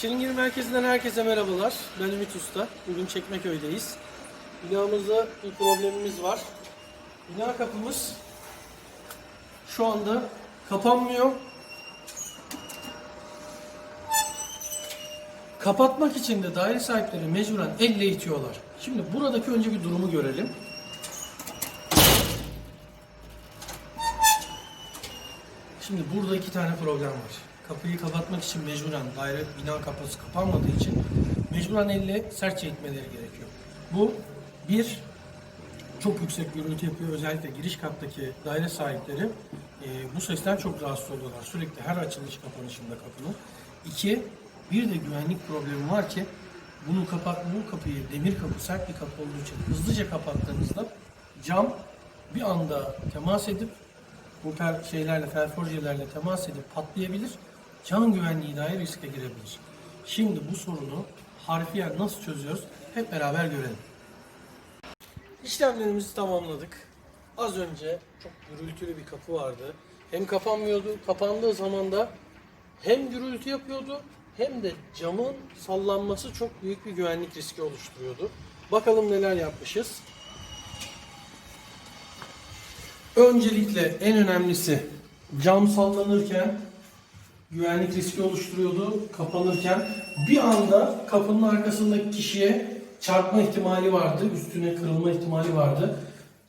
Çilingir Merkezi'nden herkese merhabalar. Ben Ümit Usta. Bugün Çekmeköy'deyiz. Binamızda bir problemimiz var. Bina kapımız şu anda kapanmıyor. Kapatmak için de daire sahipleri mecburen elle itiyorlar. Şimdi buradaki önce bir durumu görelim. Şimdi burada iki tane problem var. Kapıyı kapatmak için mecburen daire bina kapısı kapanmadığı için mecburen elle sertçe itmeleri gerekiyor. Bu bir çok yüksek gürültü yapıyor. Özellikle giriş kattaki daire sahipleri e, bu sesten çok rahatsız oluyorlar. Sürekli her açılış kapanışında kapının. İki, bir de güvenlik problemi var ki bunu kapat, bu kapıyı demir kapı sert bir kapı olduğu için hızlıca kapattığınızda cam bir anda temas edip bu per şeylerle, ferforjelerle temas edip patlayabilir. Can güvenliği dahi riske girebilir. Şimdi bu sorunu harfiyen nasıl çözüyoruz hep beraber görelim. İşlemlerimizi tamamladık. Az önce çok gürültülü bir kapı vardı. Hem kapanmıyordu, kapandığı zaman da hem gürültü yapıyordu hem de camın sallanması çok büyük bir güvenlik riski oluşturuyordu. Bakalım neler yapmışız. Öncelikle en önemlisi cam sallanırken güvenlik riski oluşturuyordu. Kapanırken bir anda kapının arkasındaki kişiye çarpma ihtimali vardı. Üstüne kırılma ihtimali vardı.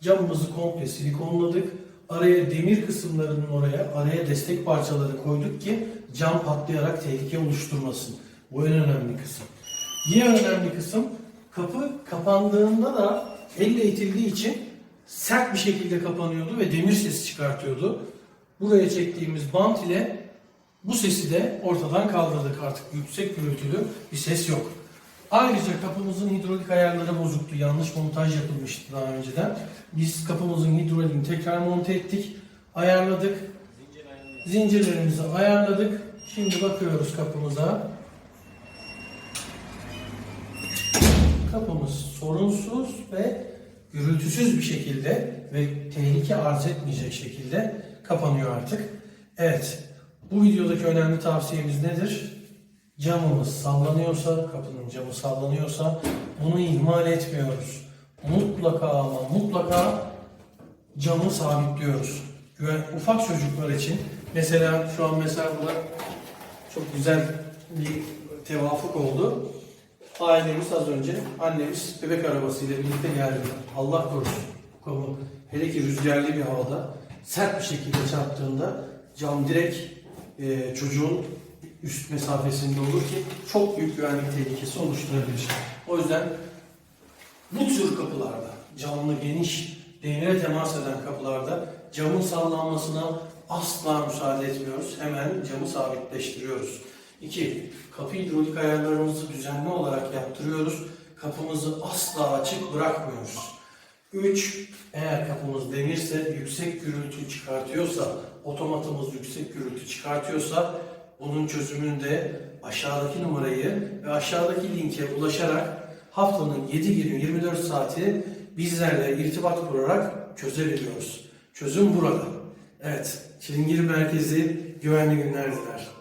Camımızı komple silikonladık. Araya demir kısımlarının oraya, araya destek parçaları koyduk ki cam patlayarak tehlike oluşturmasın. Bu en önemli kısım. Diğer önemli kısım kapı kapandığında da elle itildiği için sert bir şekilde kapanıyordu ve demir sesi çıkartıyordu. Buraya çektiğimiz bant ile bu sesi de ortadan kaldırdık artık yüksek gürültülü bir ses yok. Ayrıca kapımızın hidrolik ayarları bozuktu. Yanlış montaj yapılmıştı daha önceden. Biz kapımızın hidroliğini tekrar monte ettik. Ayarladık. Zincirlerimizi ayarladık. Şimdi bakıyoruz kapımıza. Kapımız sorunsuz ve gürültüsüz bir şekilde ve tehlike arz etmeyecek şekilde kapanıyor artık. Evet, bu videodaki önemli tavsiyemiz nedir? Camımız sallanıyorsa, kapının camı sallanıyorsa bunu ihmal etmiyoruz. Mutlaka ama mutlaka camı sabitliyoruz. Güven, ufak çocuklar için mesela şu an mesela burada çok güzel bir tevafuk oldu. Ailemiz az önce annemiz bebek arabasıyla birlikte geldi. Allah korusun. Hele ki rüzgarlı bir havada sert bir şekilde çarptığında cam direkt e, çocuğun üst mesafesinde olur ki çok büyük güvenlik tehlikesi oluşturabilir. O yüzden bu tür kapılarda, camlı geniş, demire temas eden kapılarda camın sallanmasına asla müsaade etmiyoruz. Hemen camı sabitleştiriyoruz. 2. Kapı hidrolik ayarlarımızı düzenli olarak yaptırıyoruz. Kapımızı asla açık bırakmıyoruz. 3. Eğer kapımız demirse, yüksek gürültü çıkartıyorsa, otomatımız yüksek gürültü çıkartıyorsa bunun çözümünde aşağıdaki numarayı ve aşağıdaki linke ulaşarak haftanın 7 günü 24 saati bizlerle irtibat kurarak çözebiliyoruz. Çözüm burada. Evet, Çilingir Merkezi güvenli günler diler.